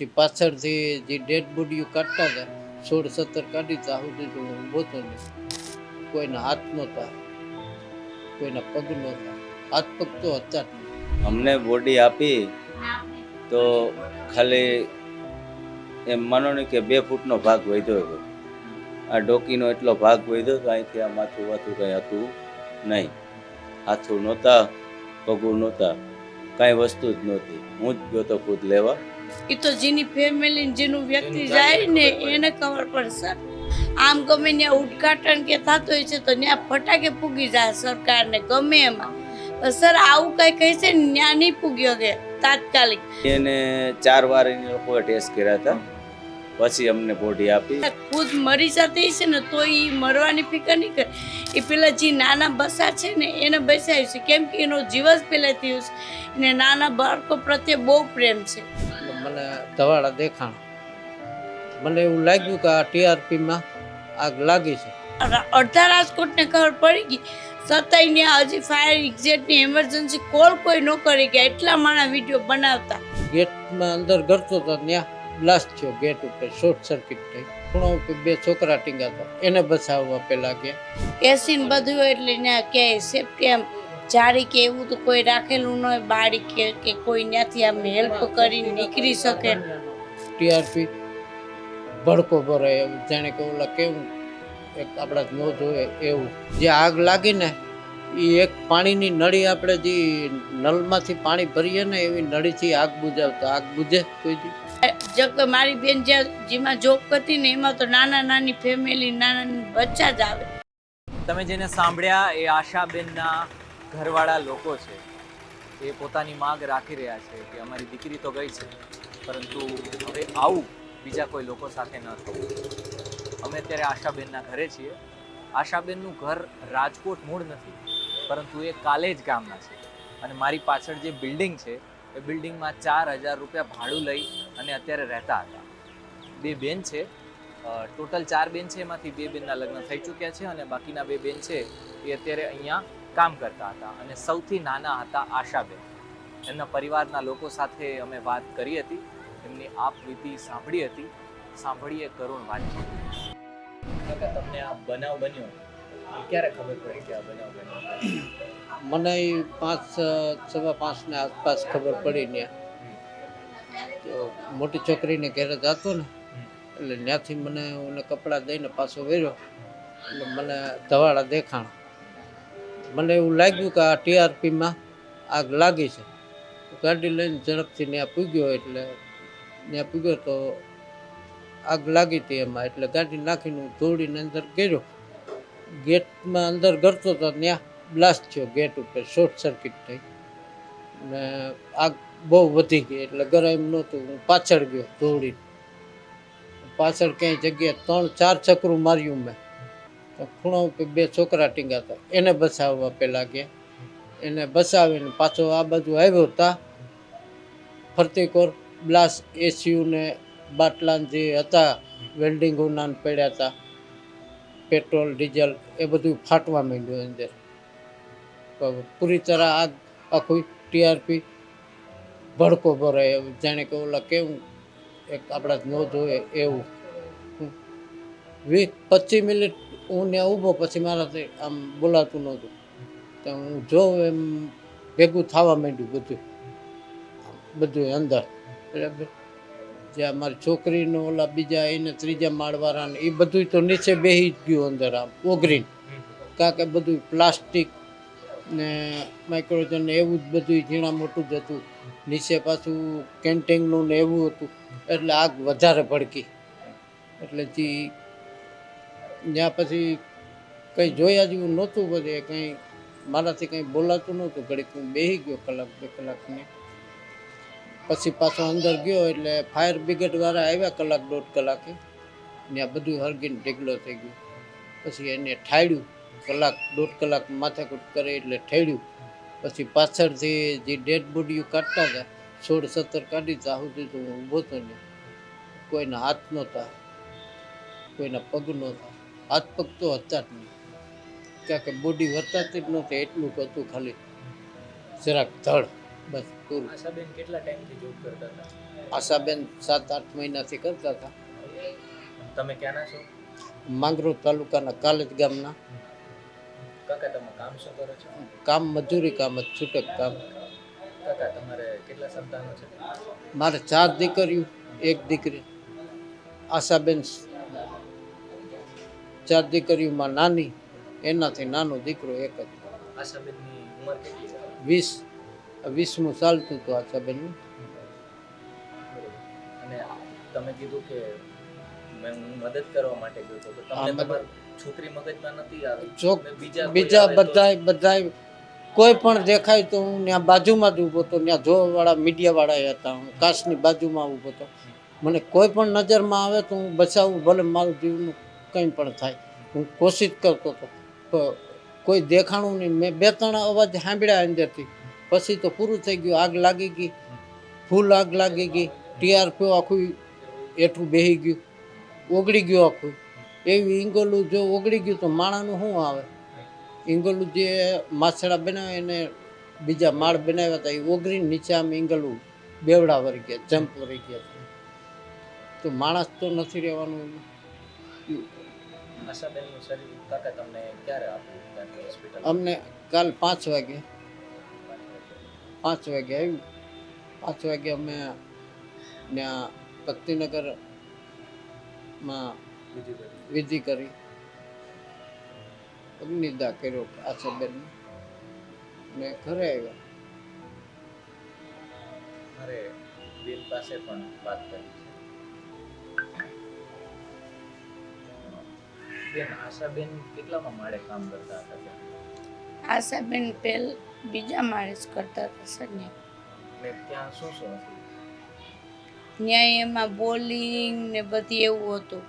પછી પાછળથી જે ડેડ બોડીઓ કાઢતા હતા, સોળ સત્તર કાઢી ત્યાં સુધી તો હું ઊભો હતો નહીં કોઈના હાથ નહોતા, કોઈના પગ નહોતા, હાથ પગ તો હતા અમને બોડી આપી તો ખાલી એમ માનો ને કે બે ફૂટનો ભાગ વધ્યો હતો આ ડોકીનો એટલો ભાગ વધ્યો તો અહીંથી આ માથું વાથું કંઈ હતું નહીં. હાથું નહોતા, પગું નહોતા, કાંઈ વસ્તુ જ નહોતી. હું જ ગયો તો ખુદ લેવા. એ તો જેની ફેમિલી જેનું વ્યક્તિ જાય ને એને ખબર પડશે આમ ગમે ત્યાં ઉદઘાટન કે થતું હોય છે તો ત્યાં ફટાકે પૂગી જાય સરકારને ગમે એમાં. સર આવું કઈ કહે છે ત્યાં નહીં પૂગ્યો કે તાત્કાલિક. એને ચાર વાર એને લોકોએ ટેસ્ટ કર્યા હતા. પછી અમને બોડી આપી. ખુદ મરી જતી છે ને તો એ મરવાની ફિકર નહીં કરે. એ પેલા જે નાના બસા છે ને એને બસાવ્યું છે. કેમ કે એનો જીવ જ પહેલાંથી છે. ને નાના બાળકો પ્રત્યે બહુ પ્રેમ છે. મને ધવાડા દેખાણ. મને એવું લાગ્યું કે આ ટીઆરપીમાં આગ લાગી છે. અડધા રાજકોટને ખબર પડી ગઈ. છતાંય ને હજી ફાયર એક્ઝેટની એમરજન્સી કોલ કોઈ ન કરી ગયા એટલા માણા વીડિયો બનાવતા. ગેટમાં અંદર ગરતો હતો ત્યાં બ્લાસ્ટ થયો ગેટ ઉપર શોર્ટ સર્કિટ થઈ. ખૂણા ઉપર બે છોકરા ટીંગા હતા એને બચાવવા પેલા ગયા. કેસીન બધું એટલે ત્યાં ક્યાંય સેફ્ટી આમ જાળી કે એવું તો કોઈ રાખેલું ન હોય બારી કે કે કોઈ ત્યાંથી આમ હેલ્પ કરીને નીકળી શકે. ટીઆરપી ભડકો ભરે એવું જાણે કે ઓલા કેવું એક આપણા ન જોઈએ એવું. જે આગ લાગી ને એ એક પાણીની નળી આપણે જે નળમાંથી પાણી ભરીએ ને એવી નળીથી આગ બુજાવતા આગ બુજે કોઈ દી. જગ મારી બેન જ્યાં જેમાં જોબ કરતી ને એમાં તો નાના નાની ફેમિલી નાના નાના બચ્ચા જ આવે. તમે જેને સાંભળ્યા એ આશાબેનના ઘરવાળા લોકો છે, એ પોતાની માંગ રાખી રહ્યા છે કે અમારી દીકરી તો ગઈ છે, પરંતુ હવે આવું બીજા કોઈ લોકો સાથે ન થવું. અમે અત્યારે આશાબેનના ઘરે છીએ. આશાબેનનું ઘર રાજકોટ મૂળ નથી, પરંતુ એ કાલેજ ગામના છે. અને મારી પાછળ જે બિલ્ડિંગ છે, એ બિલ્ડિંગમાં ચાર હજાર રૂપિયા ભાડું લઈ અને અત્યારે રહેતા હતા. બે બેન છે ટોટલ ચાર બેન છે, એમાંથી બે બેનના લગ્ન થઈ ચૂક્યા છે અને બાકીના બે બેન છે, એ અત્યારે અહીંયા કામ કરતા હતા અને સૌથી નાના હતા આશાબેન. એમના પરિવારના લોકો સાથે અમે વાત કરી હતી એમની આપવીતી સાંભળી હતી. સાંભળીએ કરુણ વાત તમને આ બનાવ બન્યો? ક્યારે ખબર પડી કે આ બનાવ બન્યો? મને પાંચ સવા પાંચને આસપાસ ખબર પડી ને. તો મોટી છોકરીને ઘરે જતો ને એટલે ત્યાંથી મને એને કપડાં દઈને પાછો વેર્યો. એટલે મને ધવાડા દેખાણ. મને એવું લાગ્યું કે આ ટીઆરપીમાં આગ લાગી છે. ગાડી લઈને ઝડપથી ત્યાં પૂગ્યો એટલે ત્યાં પૂગ્યો તો આગ લાગી હતી એમાં. એટલે ગાડી નાખીને હું દોડીને અંદર ગયો. ગેટમાં અંદર ગરતો હતો ત્યાં બ્લાસ્ટ થયો ગેટ ઉપર, શોર્ટ સર્કિટ થઈ. ને આગ બહુ વધી ગઈ એટલે ગરામ નહોતું. હું પાછળ ગયો દોડીને. પાછળ ક્યાંય જગ્યાએ ત્રણ ચાર ચક્રું માર્યું મેં. તો ખૂણા બે છોકરા ટીંગાતા એને બસાવવા પહેલાં ગયા એને બસાવીને પાછો આ બાજુ આવ્યો હતા ફરતી કોર બ્લાસ્ટ એસીયુને બાટલા જે હતા, વેલ્ડિંગ ઉનાન પડ્યા હતા પેટ્રોલ, ડીઝલ એ બધું ફાટવા માંડ્યું અંદર. પૂરી તરહ આગ આખું ટીઆરપી ભડકો ભરાય એવું. જાણે કે ઓલા કેવું એક આપણા ન જોઈએ એવું. વીસ પચીસ મિનિટ હું ને ઊભો પછી મારાથી આમ બોલાતું નહોતું. તો હું જોઉં એમ ભેગું થવા માંડ્યું બધું. બધું અંદર. બરાબર? જે અમારી છોકરીનો, ઓલા બીજા એને ત્રીજા માળવાળાને એ બધું તો નીચે બેસી જ ગયું અંદર આમ ઓગરીન કારણ કે બધું પ્લાસ્ટિક ને માઇક્રોજન ને એવું જ બધું ઝીણા મોટું જ હતું. નીચે પાછું કેન્ટીનનું ને એવું હતું. એટલે આગ વધારે ભડકી એટલે જે ત્યાં પછી કંઈ જોયા જેવું નહોતું, બધે કંઈ મારાથી કંઈ બોલાતું નહોતું. ઘડીક હું બેસી ગયો કલાક, બે કલાકને. પછી પાછો અંદર ગયો એટલે ફાયર બ્રિગેડવાળા આવ્યા કલાક, દોઢ કલાકે. ત્યાં બધું હળગીને ઢીકલો થઈ ગયો. પછી એને ઠાડ્યું કલાક, દોઢ કલાક માથાકૂટ કરે એટલે ઠેડ્યું. પછી પાછળથી જે ડેડ બોડીઓ કાઢતા હતા, સોળ, સત્તર કાઢી ત્યાં સુધી તો હું ઊભો હતો ને કોઈના હાથ નહોતા, કોઈના પગ નહોતા. હાથ પગ તો હતા જ નહીં. કારણ કે બોડી વર્તાતી જ નહોતી એટલું હતું ખાલી. જરાક ધડ બસ પૂરું. આશાબેન કેટલા ટાઈમથી જોબ કરતા હતા? આશાબેન સાત આઠ મહિનાથી કરતા હતા. તમે ક્યાંના છો? માંગરોળ તાલુકાના કાલેજ ગામના. કાકા તમે કામ શું કરો છો? કામ મજૂરી કામ જ છૂટક કામ. કાકા તમારે કેટલા સંતાનો છે? મારે ચાર દીકરીઓ એક દીકરી. આશાબેન ચાર દીકરીઓમાં નાની એનાથી નાનો દીકરો એક જ. વીસ વીસમું ચાલતું હતું આશાબેનનું અને તમે કીધું કે મદદ કરવા માટે ગયો તો તમને છોકરી મગજમાં નથી આવી? બીજા બધા બધા બધાય બધાય કોઈ પણ દેખાય તો હું ત્યાં બાજુમાં જ ઊભો હતો ત્યાં જોવાવાળા મીડિયાવાળા હતા હું કાચની બાજુમાં ઊભો હતો. મને કોઈ પણ નજરમાં આવે તો હું બચાવું ભલે મારું જીવનું કંઈ પણ થાય. હું કોશિશ કરતો હતો. કોઈ દેખાણું નહીં. મેં બે ત્રણ અવાજ સાંભળ્યા અંદરથી. પછી તો પૂરું થઈ ગયું. આગ લાગી ગઈ. ફૂલ આગ લાગી ગઈ. ટીઆરપીઓ આખું એઠું બેહી ગયું. ઓગળી ગયું આખું. એવી ઈંગોલું જો ઓગળી ગયું તો માણાનું શું આવે? ઈંગોલું જે માછડા બનાવે એને બીજા માળ બનાવ્યા હતા, એ ઓગળીને નીચે આમ ઈંગલું બેવડા વળી ગયા જમ્પ વળી ગયા. તો માણસ તો નથી રહેવાનું આશાબેનનું શરીર કાકા તમને ક્યારે આપ્યું? હોસ્પિટલ અમને કાલ પાંચ વાગે. પાંચ વાગે આવ્યું. પાંચ વાગે અમે ત્યાં ભક્તિનગરમાં વિધિ કરી. અગ્નિદા કર્યો આશાબેન ને ઘરે આવ્યા. મારે બેન પાસે પણ વાત કરી. બેન આશાબેન કેટલામાં માળે કામ કરતા હતા આશાબેન પેલ બીજા માળે જ કરતા હતા સંજય ને ત્યાં શું શું હતું? ન્યાય એમાં બોલિંગ ને બધી એવું હતું.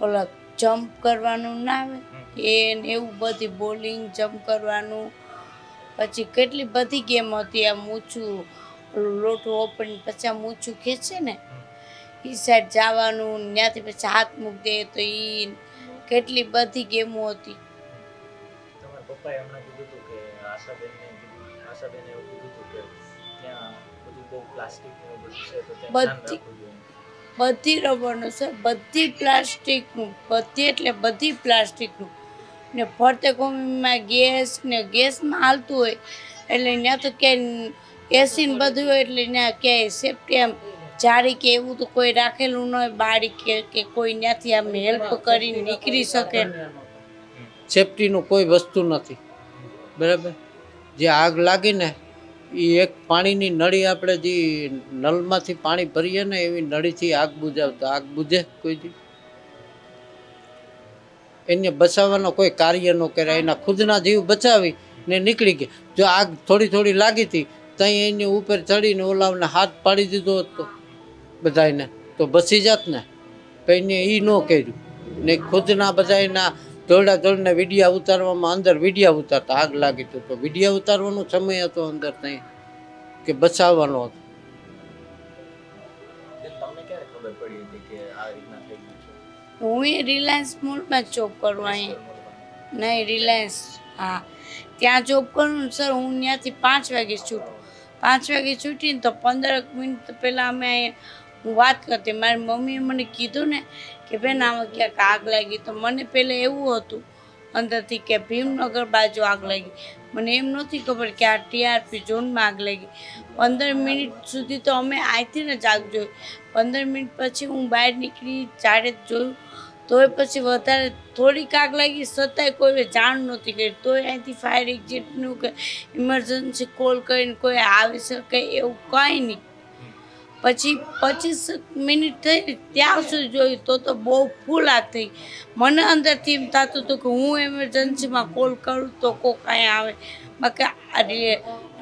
ઓલા જમ્પ કરવાનું ના આવે એ ને એવું બધી બોલિંગ જમ્પ કરવાનું. પછી કેટલી બધી ગેમ હતી આમ ઊંચું લોટું ઓપન પછી આમ ઊંચું ખેંચે ને એ સાઈડ જવાનું ત્યાંથી પછી હાથ મૂકી દે તો એ કેટલી બધી ગેમો હતી. તમારા પપ્પાએ હમણાં કીધું હતું કે આશાબેનને કીધું આશાબેને એવું કીધું હતું કે ત્યાં બધું બહુ પ્લાસ્ટિક એવું બધું છે તો ત્યાં બધી- બધી રબરનું છે બધી પ્લાસ્ટિકનું બધી એટલે બધી પ્લાસ્ટિકનું ને ફરતે કોમીમાં ગેસ ને ગેસમાં હાલતું હોય એટલે ત્યાં તો ક્યાંય એસી ને બધું હોય એટલે ત્યાં ક્યાંય સેફ્ટી આમ જારી કે એવું તો કોઈ રાખેલું ન હોય બારી કે કે કોઈ ત્યાંથી આમ હેલ્પ કરીને નીકળી શકે. સેફટીનું કોઈ વસ્તુ નથી. બરાબર? જે આગ લાગીને એ એક પાણીની નળી આપણે જે નળમાંથી પાણી ભરીએ ને, એવી નળીથી આગ બુજાવતા. આગ બુજે કોઈ એને બચાવવાનો કોઈ કાર્ય ન કર્યા. એના ખુદના જીવ બચાવી ને નીકળી ગયા. જો આગ થોડી થોડી લાગી હતી ત્યાં એની ઉપર ચડીને ઓલાવને હાથ પાડી દીધો હતો. બધાને તો બસી જાત ને. એને એ ન કર્યું. ને ખુદના બધાના દોડા દોડને વિડીયા ઉતારવામાં અંદર વિડીયા ઉતારતા આગ લાગી તો તો વિડીયા ઉતારવાનો સમય હતો અંદર નહીં કે બચાવવાનો હતો. હું એ રિલાયન્સ મોલમાં જોબ કરું અહીં. નહીં રિલાયન્સ. હા. ત્યાં જોબ કરું ને સર હું ત્યાંથી પાંચ વાગે છૂટું. પાંચ વાગે છૂટીને તો પંદર મિનિટ પહેલાં અમે અહીંયા હું વાત કરતી, મારી મમ્મીએ મને કીધું ને કે બેન, આમાં ક્યાંક આગ લાગી. તો મને પહેલાં એવું હતું અંદરથી કે ભીમનગર બાજુ આગ લાગી. મને એમ નહોતી ખબર કે આ ટીઆરપી ઝોનમાં આગ લાગી. પંદર મિનિટ સુધી તો અમે અહીંથી જ આગ જોઈ પંદર મિનિટ પછી હું બહાર નીકળી ચારે જોયું. તોય પછી વધારે થોડીક આગ લાગી, છતાંય કોઈ જાણ નહોતી કરી. તોય અહીંથી ફાયર એક્ઝિટનું કે ઇમરજન્સી કોલ કરીને કોઈ આવી શકે એવું કંઈ નહીં. પછી પચીસ મિનિટ થઈ ત્યાં સુધી જોયું તો તો બહુ ફૂલ થઈ. મને અંદરથી એમ થતું હતું કે હું એમરજન્સીમાં કોલ કરું તો કો કાંઈ આવે. બાકી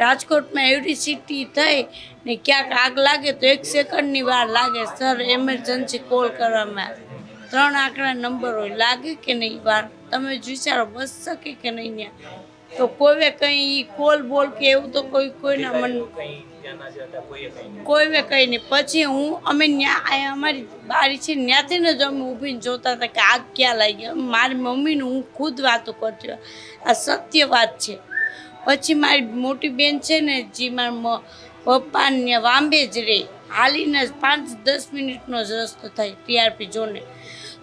રાજકોટમાં એવડી સિટી થઈ ને ક્યાંક આગ લાગે તો એક સેકન્ડની વાર લાગે સર એમરજન્સી કોલ કરવામાં. ત્રણ આંકડા નંબર હોય. લાગે કે નહીં? વાર? તમે જ વિચારો, બસ શકે કે નહીં ત્યાં? તો કોઈએ કંઈ કોલ બોલ કે એવું તો કોઈ કોઈના મન કોઈએ કંઈ નહીં. પછી હું અમે ત્યાં અમારી બારી છે ત્યાંથી જ અમે ઊભીને જોતા હતા કે આગ ક્યાં લાગી. મારી મમ્મીને હું ખુદ વાતો કરતી આ સત્ય વાત છે. પછી મારી મોટી બેન છે ને જે મારા મ- પપ્પા ને વાંબે જ રહે હાલીને પાંચ દસ મિનિટનો જ રસ્તો થાય ટીઆરપી જોને.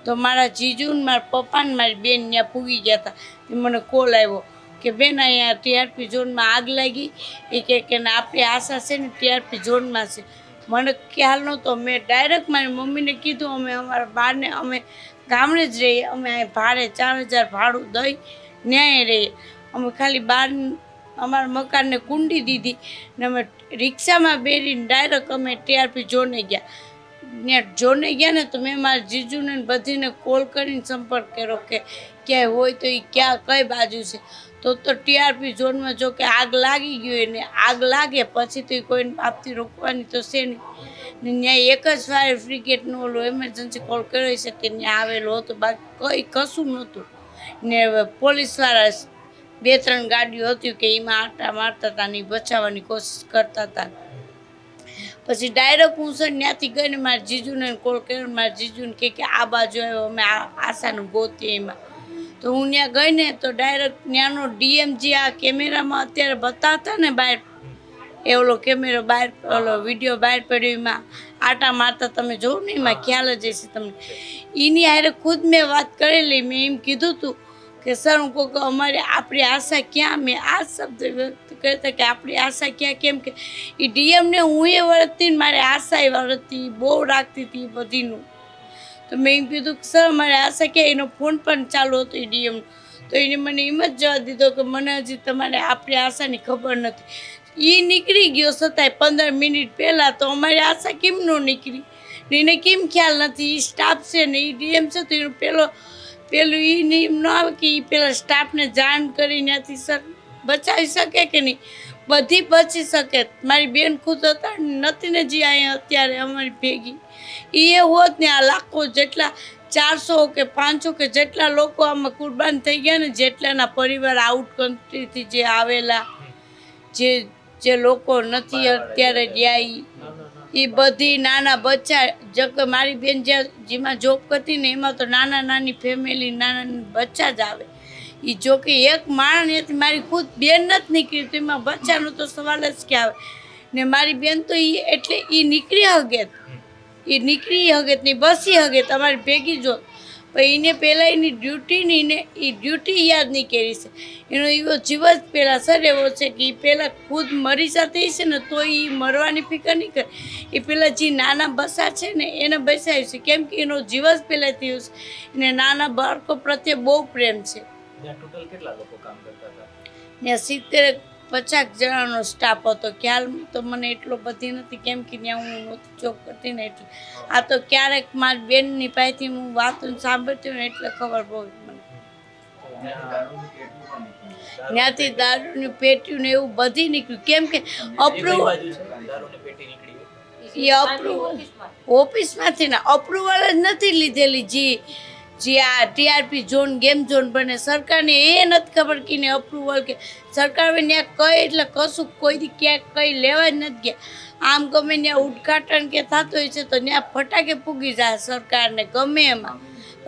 તો મારા જીજુ ને મારા પપ્પા ને મારી બેન ત્યાં પૂગી ગયા હતા. મને કોલ આવ્યો. કે બેન, અહીંયા ટીઆરપી ઝોનમાં આગ લાગી. એ કે ના આપણી આશા છે ને ટીઆરપી ઝોનમાં છે. મને ખ્યાલ નહોતો. મેં ડાયરેક્ટ મારી મમ્મીને કીધું, અમે અમારા બારને અમે ગામડે જ રહીએ. અમે અહીં ભાડે ચાર હજાર ભાડું દઈ ન્યાય રહીએ. અમે ખાલી બાર, અમારા મકાનને કુંડી દીધી ને અમે રિક્ષામાં બેરીને ડાયરેક્ટ અમે ટીઆરપી ઝોને ગયા. ત્યાં જોને ગયા ને તો મેં મારા જીજુને બધીને કોલ કરીને સંપર્ક કર્યો કે ક્યાંય હોય તો એ ક્યાં કઈ બાજુ છે. તો તો ટીઆરપી ઝોનમાં જો કે આગ લાગી ગયું એને આગ લાગે પછી તો કોઈને આપતી રોકવાની તો છે નહીં. ત્યાં એક જ ફાયર બ્રિગેડનો ઓલો એમરજન્સી કોલ કર્યો છે કે ત્યાં આવેલો હતો. બાકી કંઈ કશું નહોતું. ને પોલીસવાળા બે ત્રણ ગાડીઓ હતી કે એમાં આટા મારતા હતા ને બચાવવાની કોશિશ કરતા હતા. પછી ડાયરેક્ટ હું છે ત્યાંથી ગઈને મારા જીજુને કોલ કર્યો મારા જીજુને કે આ બાજુ આવ્યો, અમે આશાનું ગોતીએ એમાં. તો હું ત્યાં ગઈ ને તો ડાયરેક્ટ ત્યાંનો ડીએમ જે આ કેમેરામાં અત્યારે બતાવતા ને બહાર એ ઓલો કેમેરો બહાર ઓલો વીડિયો બહાર પડ્યો એમાં આટા મારતા તમે જોવો ને એમાં ખ્યાલ જ હશે તમને. એની હારે ખુદ મેં વાત કરેલી, મેં એમ કીધું હતું કે સર હું કહું કે અમારી આપણી આશા ક્યાં? મેં આ શબ્દ વ્યક્ત કરતા કે આપણી આશા ક્યાં? કેમ કે એ ડીએમને હું એ વળતી મારે આશા એ વળતી બહુ રાખતી હતી બધીનું. તો મેં કીધું કે, સર અમારે આશા શકે એનો ફોન પણ ચાલુ હતો એ ડીએમ તો એને મને એમ જ જવાબ દીધો કે, મને હજી તમારે આપણી આશાની ખબર નથી. એ નીકળી ગયો છતાંય પંદર મિનિટ પહેલાં તો અમારી આશા કેમ ન નીકળી? ને એને કેમ ખ્યાલ નથી? એ સ્ટાફ છે ને એ ડીએમ છે, તો એનો પહેલો પેલું એ નિયમ ન આવે કે એ પેલા સ્ટાફને જાણ કરી ત્યાંથી સર બચાવી શકે કે નહીં? બધી બચી શકે. મારી બેન ખુદ હતા નથી ને જે અહીંયા અત્યારે અમારી ભેગી. એ હોત ને આ લાખો જેટલા ચારસો કે પાંચસો કે જેટલા લોકો આમાં કુરબાન થઈ ગયા ને જેટલાના પરિવાર આઉટ કન્ટ્રીથી જે આવેલા, જે જે લોકો નથી અત્યારે ગયા એ બધી નાના બચ્ચા જ મારી બેન જ્યાં, જેમાં જોબ કરતી ને એમાં તો નાના નાની ફેમિલી નાના બચ્ચા જ આવે. એ જો કે એક માણસથી મારી ખુદ બેન નથી નીકળી, તો એમાં બચ્ચાનો તો સવાલ જ કે આવે. ને મારી બેન તો એ એટલે એ નીકળી હગે એ નીકળી હગે ને બસી હગે તમારી ભેગી જો. એને પહેલાં એની ડ્યુટીની એ ડ્યુટી યાદ નહીં કરી છે. એનો એવો જીવ જ પહેલાં સર એવો છે કે એ પહેલાં ખુદ મરી જતી છે ને તો એ મરવાની ફિકર નહીં કરે. એ પહેલાં જે નાના બસા છે ને એને બસાવ્યું છે. કેમ કે એનો જીવ જ પહેલાંથી એવું છે. એને નાના બાળકો પ્રત્યે બહુ પ્રેમ છે. ત્યાં ટોટલ કેટલા લોકો કામ કરતા હતા? ત્યાં સિત્તેર પચાસ જણાનો સ્ટાફ હતો. ખ્યાલ તો મને એટલો બધી નથી કેમ કે ત્યાં હું નહોતી જોબ કરતી ને એટલે. આ તો ક્યારેક મારી બેનની પાસેથી હું વાતો સાંભળતી ને એટલે ખબર બહુ મને. ત્યાંથી દારૂની પેટીયું ને એવું બધી નીકળ્યું. કેમ કે અપ્રુવ નીકળી એ અપ્રુવલ ઓફિસમાંથી ના અપ્રુવલ જ નથી લીધેલી જી. જે આ ટીઆરપી ઝોન ગેમ ઝોન બને. સરકારને એ નથી ખબર કે ને અપ્રુવલ કે સરકાર ત્યાં કઈ, એટલે કશું કોઈ દી ક્યાંક કંઈ લેવા જ નથી ગયા. આમ ગમે ત્યાં ઉદઘાટન કે થતું હોય છે તો ત્યાં ફટાકે પૂગી જાય સરકારને, ગમે એમાં.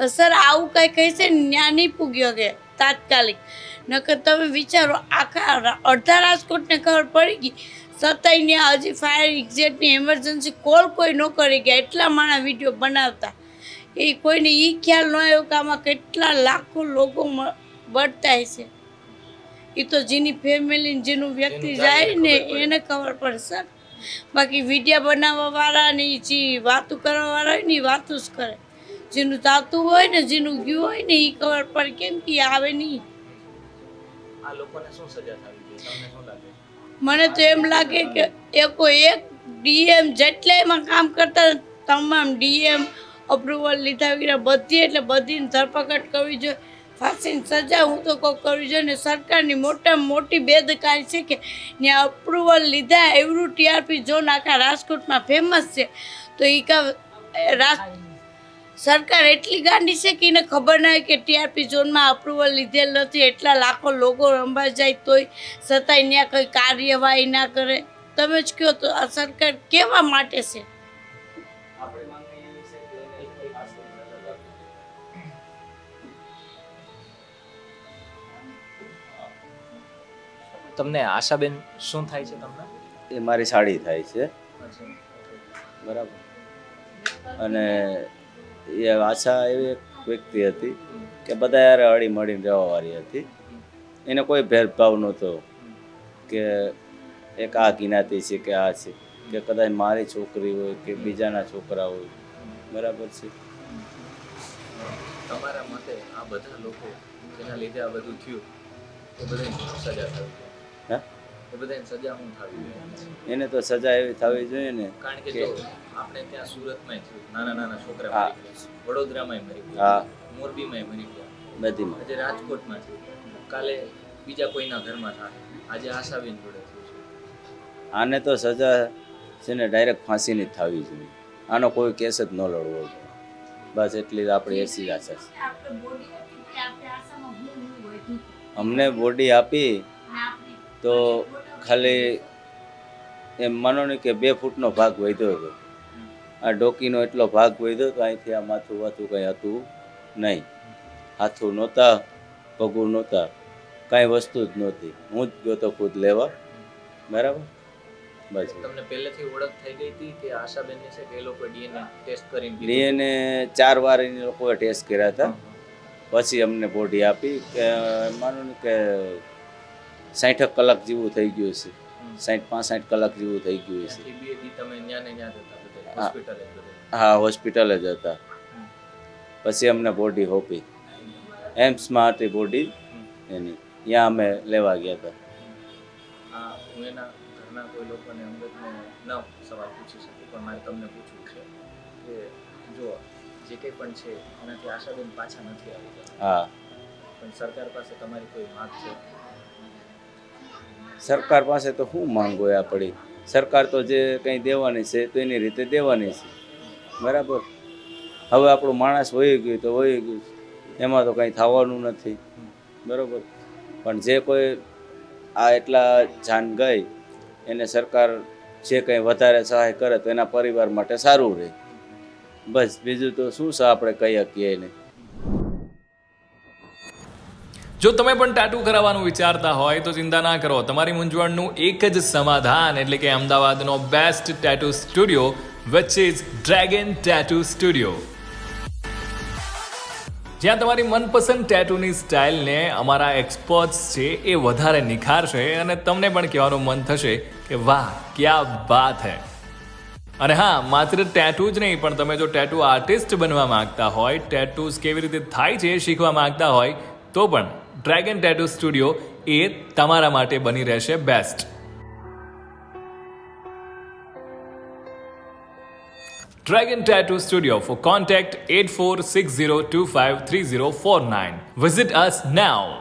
સર, આવું કંઈ કહેશે ને ત્યાં નહીં પૂગ્યો કે તાત્કાલિક. નકર તમે વિચારો, આખા અડધા રાજકોટને ખબર પડી ગઈ. ત્યાં હજી ફાયર એક્ઝેક્ટની એમરજન્સી કોલ કોઈ ન કરી ગયા. એટલા માણા વીડિયો બનાવતા. એ કોઈને એ ખ્યાલ ન આવ્યો કે આમાં કેટલા લાખો લોકો મ- બળતા છે. એ તો જેની ફેમિલી જેનું વ્યક્તિ જાય ને એને ખબર પડશે. બાકી વિડીયા બનાવવા વાળા ને જે વાતું કરવા વાળા હોય ને એ વાતું જ કરે. જેનું તાતું હોય ને જેનું ગયું હોય ને એ ખબર પડે કેમ કે આવે નહીં. મને તો એમ લાગે કે એકો એક ડીએમ જેટલા એમાં કામ કરતા તમામ ડીએમ અપ્રુવલ લીધા વગેરે બધી, એટલે બધીની ધરપકડ કરવી જોઈએ. ફાંસીની સજા હું તો કહું કરવી જોઈએ. ને સરકારની મોટામાં મોટી બેદકારી છે કે ત્યાં અપ્રુવલ લીધા એવરું ટીઆરપી ઝોન આખા રાજકોટમાં ફેમસ છે. તો એ કા રાજ, સરકાર એટલી ગાંડી છે કે એને ખબર ના હોય કે ટીઆરપી ઝોનમાં અપ્રુવલ લીધેલ નથી. એટલા લાખો લોકો રમવા જાય તોય છતાંય ત્યાં કંઈ કાર્યવાહી ના કરે. તમે જ કહો તો આ સરકાર કેવા માટે છે? તમને આશાબેન શું થાય છે તમને? એ મારી સાડી થાય છે. બરાબર. અને એ આશા એવી એક વ્યક્તિ હતી કે બધા યાર હળી મળીને રહેવાવાળી હતી. એને કોઈ ભેદભાવ નહોતો કે એક આ જ્ઞાતિ છે કે આ છે. કે કદાચ મારી છોકરી હોય કે બીજાના છોકરા હોય. બરાબર છે. તમારા મતે આ બધા લોકો જેના લીધે આ બધું થયું એ બધાને સજા જોઈએ? હા? એ બધાને સજા શું જોઈએ. એને તો સજા એવી થવી જોઈએ ને કારણ કે જો આપણે ત્યાં સુરતમાં નાના નાના છોકરા હા. મરી ગયા વડોદરામાં મરી ગયા મોરબીમાં મરી ગયા બધીમાં. આજે રાજકોટમાં છે. કાલે બીજા કોઈના ઘરમાં થાય. આજે આશાબેન જોડે આને તો સજા છે ને ડાયરેક્ટ ફાંસીની જ થવી જોઈએ. આનો કોઈ કેસ જ ન લડવો જોઈએ. બસ એટલી જ આપણી એસી આશા છે. અમને બોડી આપી તો ખાલી એમ માનો ને કે બે ફૂટનો ભાગ વધ્યો હતો. આ ડોકીનો એટલો ભાગ વધ્યો તો અહીંથી આ માથું વાથું કંઈ હતું નહીં. હાથું નહોતા પગું નહોતા કાંઈ વસ્તુ જ નહોતી. હું જ ગયો તો ખુદ લેવા. બરાબર? બસ. તમને પહેલેથી ઓળખ થઈ ગઈ હતી કે આશાબેનની છે કે એ લોકો ડીએનએ ટેસ્ટ કરીને? ડીએનએ ચાર વાર એની લોકોએ ટેસ્ટ કર્યા હતા. પછી અમને બોડી આપી કે માનો ને કે સાઠ કલાક જેવું થઈ ગયું છે. સાઠ પાંસઠ કલાક જેવું થઈ ગયું છે હા. હોસ્પિટલે જ હતા પછી અમને બોડી હોપી એમ્સમાં હતી બોડી એની. ત્યાં અમે લેવા ગયા હતા. ઘરના કોઈ લોકોને અંગતને ન સવાલ પૂછી શકું પણ મારે તમને પૂછવું છે કે જો જે કંઈ પણ છે એનાથી આશાબેન પાછા નથી આવી હા. પણ સરકાર પાસે તમારી કોઈ માગ છે? સરકાર પાસે તો શું માંગો આ પડી સરકાર તો જે કંઈ દેવાની છે તો એની રીતે દેવાની છે. બરાબર? હવે આપણું માણસ વહી ગયું તો વહી ગયું એમાં તો કંઈ થવાનું નથી. બરાબર? પણ જે કોઈ આ એટલા જાન ગઈ, એને સરકાર જે કંઈ વધારે સહાય કરે તો એના પરિવાર માટે સારું રહે. બસ, બીજું તો શું આપણે કહી શકીએ એને? જો તમે પણ ટેટુ કરાવવાનું વિચારતા હોય તો ચિંતા ના કરો. તમારી મૂંઝવણનું એક જ સમાધાન એટલે કે અમદાવાદનો best tattoo studio which is Dragon Tattoo Studio જ્યાં તમારી મનપસંદ ટેટુની સ્ટાઇલને અમારા એક્સપર્ટ્સ છે એ વધારે નિખારશે અને તમને પણ કહેવાનું મન થશે કે વાહ, ક્યા વાત હે. અને હા, માત્ર ટેટુ જ નહીં, પણ તમે જો ટેટુ આર્ટિસ્ટ બનવા માંગતા હોય ટેટુઝ કેવી રીતે થાય છે શીખવા માંગતા હોય, તો પણ ડ્રેગન ટેટુ સ્ટુડિયો એ તમારા માટે બની રહેશે best Dragon Tattoo Studio for contact 8460253049. Visit us now.